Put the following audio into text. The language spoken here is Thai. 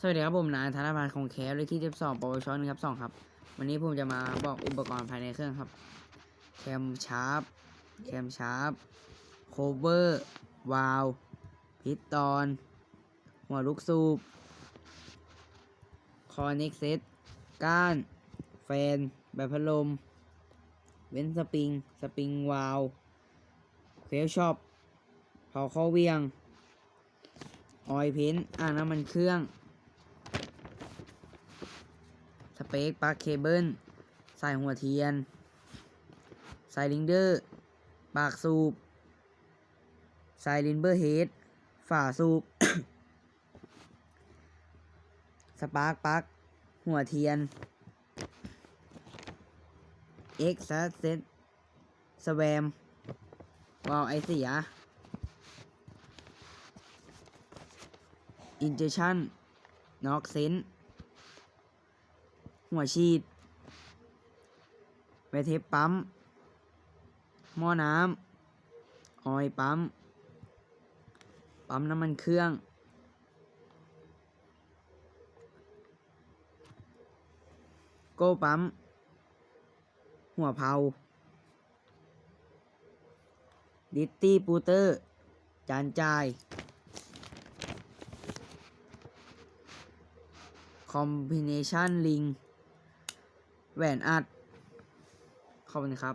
สวัสดีครับผมนายธนพันธ์ของแคสเลขที่12ปวช1ครับ2ครับ วันนี้ผมจะมาบอกอุปกรณ์ภายในเครื่องครับ แคมชาร์ปแคมชาร์ปโคเวอร์วาลพิสตอน หัวลูกสูบคอเน็กเซตก้าน แฟน แบบพัดลม เว้นสปริง สปริงวาลเฟลช็อปเผาข้อเวียง ออยเพนอ่าน้ำมันเครื่อง ส เปคปลั๊กเคเบิลสายหัวเทียน สายลิงเดอร์ ปากสูบ สายลินเบอร์เฮด ฝาสูบ สปาร์กปลั๊ก หัวเทียน เอ็กซ์เซตสแวมวาลวไอเสีย อินเจชันน็อกเซน หัวฉีดไวเทปปั๊ม หม้อน้ำออยปั๊ม ปั๊มน้ำมันเครื่อง โก้ปั๊ม หัวเผา ดิตตี้ปูเตอร์ จานจ่าย คอมบิเนชันลิง แหวนอัดขอบคุณครับ